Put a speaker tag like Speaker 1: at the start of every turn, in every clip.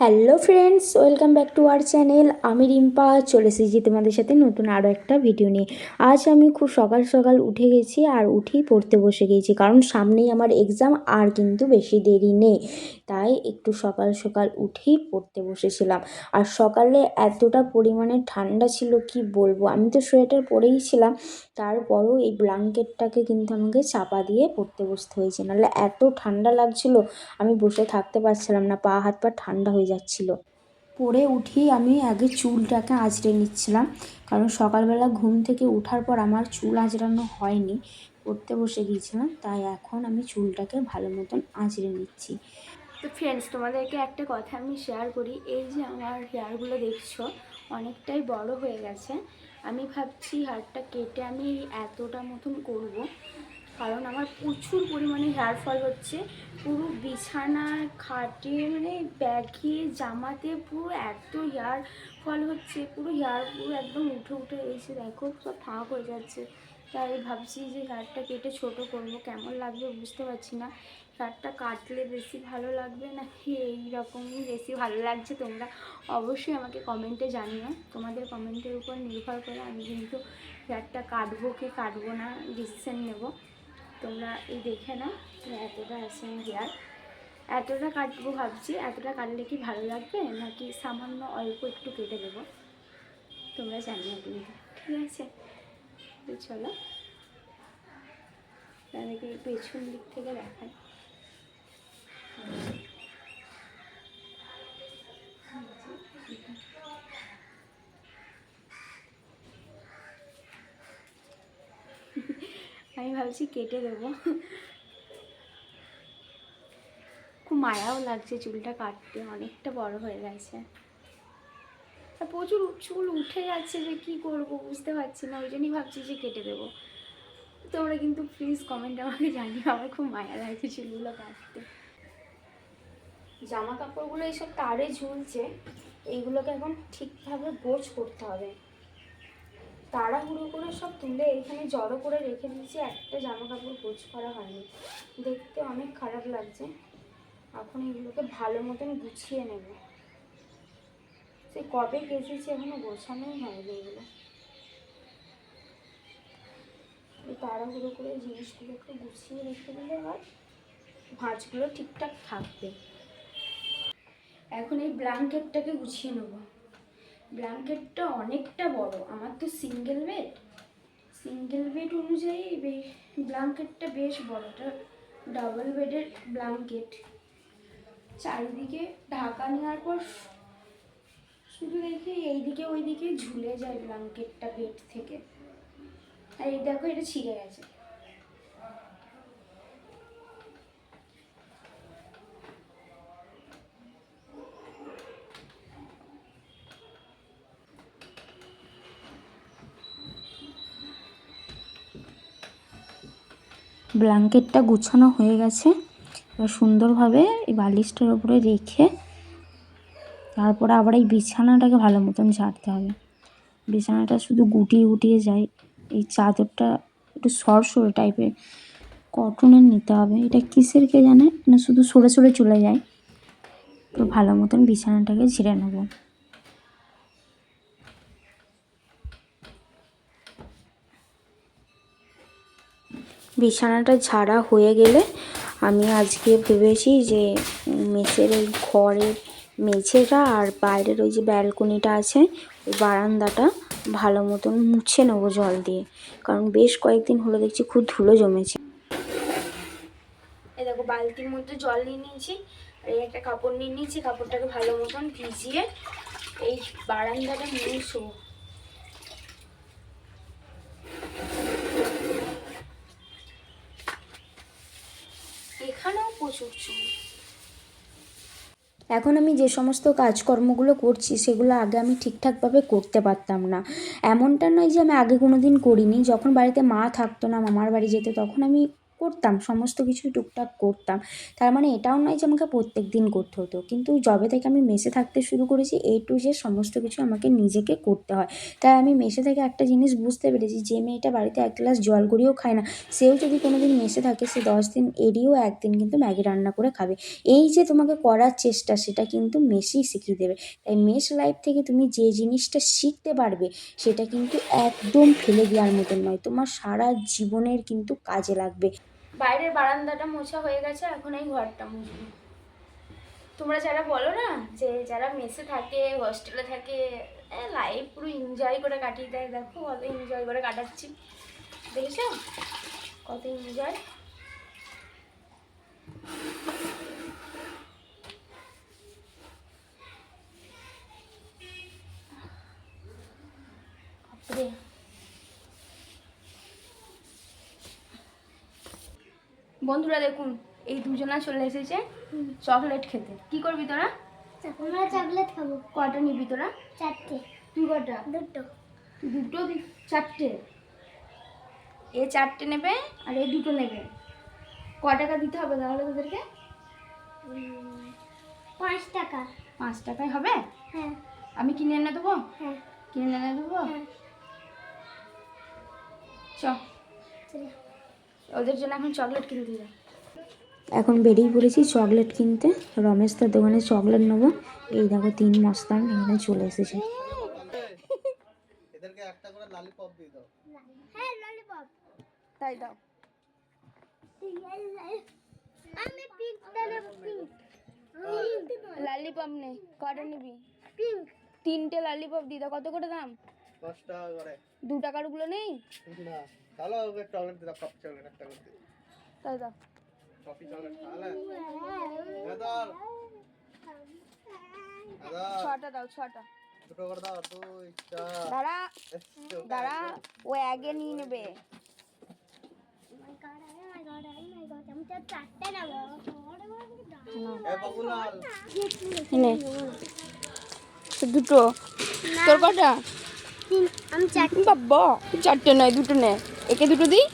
Speaker 1: Hello friends, welcome back to our channel. আমি রিম্পা, চলে এসেছি তোমাদের সাথে নতুন আরও একটা ভিডিও নিয়ে। আজ আমি খুব সকাল সকাল উঠে গেছি আর উঠেই পড়তে বসে গিয়েছি কারণ সামনেই আমার এক্সাম আর কিন্তু বেশি দেরি নেই। তাই একটু সকাল সকাল উঠেই পড়তে বসেছিলাম। আর সকালে এতটা পরিমাণে ঠান্ডা ছিল, কি বলব? আমি তো সোয়েটার পরেই ছিলাম, তারপরও এই ব্ল্যাঙ্কেটটাকে কিন্তু আমাকে চাপা দিয়ে পড়তে বসতে হয়েছে। নাহলে এত ঠান্ডা লাগছিল, আমি বসে থাকতে পারছিলাম না, পা হাত পা ঠান্ডা হয়ে যাচ্ছিল। পরে উঠেই আমি আগে চুলটাকে আঁচড়ে নিচ্ছিলাম, কারণ সকালবেলা ঘুম থেকে ওঠার পর আমার চুল আঁচড়ানো হয়নি, পড়তে বসে গিয়েছিলাম, তাই এখন আমি চুলটাকে ভালো মতন আঁচড়ে নিচ্ছি। তো ফ্রেন্ডস তোমাদেরকে একটা কথা আমি শেয়ার করি, এই যে আমার হেয়ারগুলো দেখছ, অনেকটাই বড় হয়ে গেছে। আমি ভাবছি হেয়ারটা কেটে আমি এতটা মতন করব কারণ আমার প্রচুর পরিমাণে হেয়ার ফল হচ্ছে। পুরো বিছানার খাটে মানে ব্যাগে, জামাতে পুরো এত হেয়ার ফল হচ্ছে, পুরো হেয়ার পুরো একদম উঠে উঠে এসে দেখো সব ফাঁক হয়ে যাচ্ছে। তাই ভাবছি যে হেয়ারটা কেটে ছোট করব, কেমন লাগবে বুঝতে পারছি না। হেয়ারটা কাটলে বেশি ভালো লাগবে নাকি এই রকমই বেশি ভালো লাগছে তোমরা অবশ্যই আমাকে কমেন্টে জানিও। তোমাদের কমেন্টের উপর নির্ভর করে আমি কিন্তু হেয়ারটা কাটবো কি কাটবো না ডিসিশান নেব। তোমরা এই দেখে নাও এতটা আছে হেয়ার। এতটা কাটবো ভাবছি, এতটা কাটলে কি ভালো লাগবে? নাকি সামান্য অল্প একটু কেটে দেবো? তোমরা জানিও কিন্তু ঠিক আছে, তো চলো। তাদেরকে পেছন দিক থেকে দেখাই। আমি ভাবছি কেটে দেবো। খুব মায়াও লাগছে চুলটা কাটতে, অনেকটা বড় হয়ে গেছে। প্রচুর চুল উঠে যাচ্ছে যে কি করব বুঝতে পারছি না, ওই জন্যই ভাবছি যে কেটে দেবো। তোমরা কিন্তু প্লিজ কমেন্ট আমাকে জানিও আমার খুব মায়া লাগছে চুলগুলো কাটতে। জামা কাপড়গুলো এইসব তারে ঝুলছে, এইগুলোকে এখন ঠিকভাবে গোছ করতে হবে। তাড়াহুড়ো করে সব তুলে এখানে জড়ো করে রেখে দিয়েছি, একটা জামা কাপড় গোছ করা হয়নি। দেখতে অনেক খারাপ লাগছে। এখন এগুলোকে ভালো মতন গুছিয়ে নেব। সে কবে কেচেছি এখনও গোছানোই হয়নি এগুলো। তাড়াহুড়ো করে জিনিসগুলোকে গুছিয়ে রেখে দিলে আর ভাঁজগুলো ঠিকঠাক থাকবে। এখন এই ব্ল্যাঙ্কেটটাকে গুছিয়ে নেব। ব্ল্যাঙ্কেটটা অনেকটা বড়। আমার তো সিঙ্গেল বেড সিঙ্গেল বেড অনুযায়ী ব্ল্যাঙ্কেটটা বেশ বড়টা ডাবল বেডের ব্ল্যাঙ্কেট। চারিদিকে ঢাকা নেওয়ার পর শুধু দেখি এইদিকে ওইদিকে ঝুলে যায় ব্ল্যাঙ্কেটটা বেড থেকে। আর এই দেখো এটা ছিঁড়ে গেছে। ব্ল্যাঙ্কেটটা গুছানো হয়ে গেছে। এবার সুন্দরভাবে এই বালিশটার উপরে রেখে তারপরে আবার এই বিছানাটাকে ভালো মতন ঝাড়তে হবে। বিছানাটা শুধু গুটিয়ে গুটিয়ে যায়। এই চাদরটা একটু সরসরে টাইপের কটনের নিতে হবে। এটা কিসের কে জানে? না শুধু সরে সরে চলে যায়। তো ভালো মতন বিছানাটাকে ঝেড়ে নেব। বিছানাটা ঝাড়া হয়ে গেলে আমি আজকে ভেবেছি যে মেসের ওই ঘরের মেঝেটা আর বাইরের ওই যে ব্যালকনিটা আছে, ওই বারান্দাটা ভালো মতন মুছে নেব জল দিয়ে। কারণ বেশ কয়েকদিন হলো দেখছি খুব ধুলো জমেছে। দেখো, বালতির মধ্যে জল নিয়ে নিয়েছি এই একটা কাপড় নিয়ে নিয়েছি, কাপড়টাকে ভালো মতন ভিজিয়ে এই বারান্দাটা মুছবো। প্রচুর চুল এখন আমি যে সমস্ত কাজকর্মগুলো করছি, সেগুলো আগে আমি ঠিকঠাকভাবে করতে পারতাম না। এমনটা নয় যে আমি আগে কোনো দিন করিনি। যখন বাড়িতে মা থাকতো না, মামার বাড়ি যেতে, তখন আমি করতাম, সমস্ত কিছুই টুকটাক করতাম। তার মানে এটাও নয় যে আমাকে প্রত্যেক দিন করতে হতো। কিন্তু যবে থেকে আমি মেসে থাকতে শুরু করেছি এ টু যে সমস্ত কিছু আমাকে নিজেকে করতে হয়। তাই আমি মেসে থেকে একটা জিনিস বুঝতে পেরেছি, যে মেয়েটা বাড়িতে এক গ্লাস জল করেও খায় না। সেও যদি কোনো দিন মেসে থাকে, সে দশ দিন এড়িয়েও একদিন কিন্তু ম্যাগি রান্না করে খাবে। এই যে তোমাকে করার চেষ্টা, সেটা কিন্তু মেসেই শিখিয়ে দেবে। তাই মেস লাইফ থেকে তুমি যে জিনিসটা শিখতে পারবে, সেটা কিন্তু একদম ফেলে দেওয়ার মতন নয়। তোমার সারা জীবনের কিন্তু কাজে লাগবে। বাইরের বারান্দাটা মোছা হয়ে গেছে এখন এই ঘরটা মুছবো। তোমরা যারা বলো না যে যারা মেসে থাকে, হস্টেলে থাকে লাইফ পুরো এনজয় করে কাটিয়ে দেয়। দেখো কত এনজয় করে কাটাচ্ছি। দেখেছ? কত এনজয় বন্ধুরা দেখুন এই দুজনা চলে এসেছে চকলেট খেতে। কি করবি তোরা?
Speaker 2: আমরা চকলেট খাব।
Speaker 1: কটা নিবি তোরা?
Speaker 2: চারটে।
Speaker 1: তুই কটা
Speaker 2: দুটো।
Speaker 1: দুটো চারটে। এ চারটে নেবে আর এ দুটো নেবে। ক টাকা দিতে হবে তাহলে তোদেরকে?
Speaker 2: পাঁচ টাকা।
Speaker 1: পাঁচ টাকায় হবে?
Speaker 2: হ্যাঁ।
Speaker 1: আমি কিনে এনে দেবো?
Speaker 2: হ্যাঁ।
Speaker 1: কিনে এনে দেবো?
Speaker 2: হ্যাঁ।
Speaker 1: চ।
Speaker 2: চলো।
Speaker 1: ওদের জন্য এখন চকলেট কিনতে যাই। এখন বেরিয়ে পড়েছি চকলেট কিনতে। রমেশ তার দোকানে চকলেট নেব। এই দেখো তিন মস্তান এখানে চলে এসেছে।
Speaker 3: এদেরকে একটা করে লালিপপ দিয়ে দাও।
Speaker 2: হ্যাঁ ললিপপ
Speaker 1: তাই দাও।
Speaker 2: আমি পিঙ্ক দেবো পিঙ্ক
Speaker 1: লালিপপ নেই কটা নিবি?
Speaker 2: পিঙ্ক
Speaker 1: তিনটে লালিপপ দিই দাও। কত করে দাম?
Speaker 3: পাঁচ টাকা করে।
Speaker 1: দু টাকারগুলো নেই?
Speaker 3: না। তাহলে ওকে চকলেট দিয়ে দাও কফি চকলেট একটা করে
Speaker 1: তাই দাও।
Speaker 3: কফি চকলেট তাহলে।
Speaker 1: ছটা দাও ছটা।
Speaker 3: দুটো করে দাও দুই চার।
Speaker 1: দাঁড়া দাঁড়া ও আগে নিয়ে নেবে। দুটো। তোর কটা? বাবা চারটে নয় দুটো নে। একে দুটো দিই?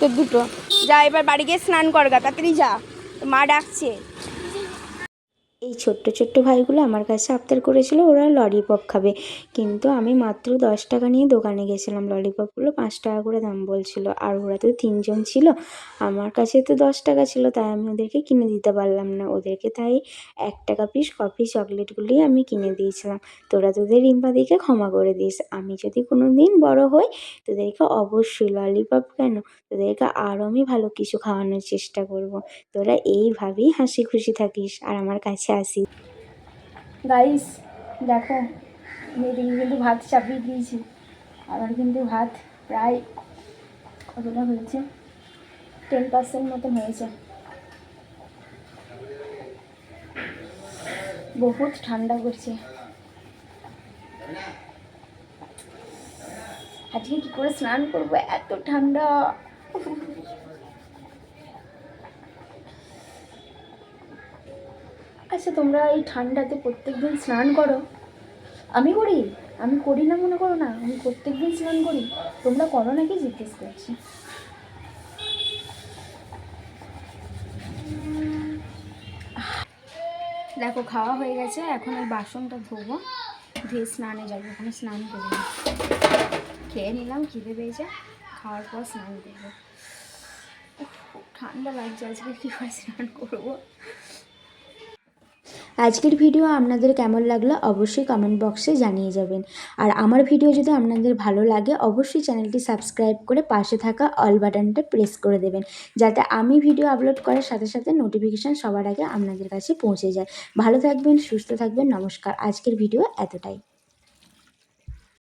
Speaker 1: তোর দুটো। যা, এবার বাড়ি গিয়ে স্নান কর গা তাড়াতাড়ি যা। মা ডাকছে। এই ছোট্ট ছোট্ট ভাইগুলো আমার কাছে আবদার করেছিল, ওরা ললিপপ খাবে। কিন্তু আমি মাত্র দশ টাকা নিয়ে দোকানে গেছিলাম। ললিপপগুলো পাঁচ টাকা করে দাম বলছিল। আর ওরা তো তিনজন ছিল। আমার কাছে তো দশ টাকা ছিল, তাই আমি ওদেরকে কিনে দিতে পারলাম না। ওদেরকে তাই এক টাকা পিস কফি চকলেটগুলি আমি কিনে দিয়েছিলাম। তোরা তোদের রিম্পাদিকে ক্ষমা করে দিস। আমি যদি কোনো দিন বড় হই, তোদেরকে অবশ্যই ললিপপ কেন? তোদেরকে আরও আমি ভালো কিছু খাওয়ানোর চেষ্টা করব। তোরা এইভাবেই হাসি খুশি থাকিস। আর আমার কাছে আসিস গাইস দেখো মেয়েদিকে কিন্তু ভাত চাপিয়ে দিয়েছি। আমার কিন্তু ভাত প্রায় কতটা হয়েছে? টেন পার্সেন্ট মতন হয়েছে। বহুত ঠান্ডা করছে আজকে কি করে স্নান করব? এত ঠান্ডা। আচ্ছা তোমরা এই ঠান্ডাতে প্রত্যেকদিন স্নান করো। আমি করি? আমি করি না মনে করো না? আমি প্রত্যেকদিন স্নান করি। তোমরা করো নাকি? জিজ্ঞেস করছি। দেখো, খাওয়া হয়ে গেছে। এখন এই বাসনটা ধোবো। ধুয়ে স্নানে যাব। ওখানে স্নান করব খেয়ে নিলাম, খিদে পেয়েছে। খাওয়ার পর স্নান করব। ঠান্ডা লাগছে আজকে। কী করে স্নান করব? আজকের ভিডিও আপনাদের কেমন লাগল অবশ্যই কমেন্ট বক্সে জানিয়ে যাবেন। আর আমার ভিডিও যদি আপনাদের ভালো লাগে, অবশ্যই চ্যানেলটি সাবস্ক্রাইব করে পাশে থাকা অল বাটনটা প্রেস করে দেবেন। যাতে আমি ভিডিও আপলোড করার সাথে সাথে নোটিফিকেশান সবার আগে আপনাদের কাছে পৌঁছে যায়। ভালো থাকবেন, সুস্থ থাকবেন, নমস্কার। আজকের ভিডিও এতটাই।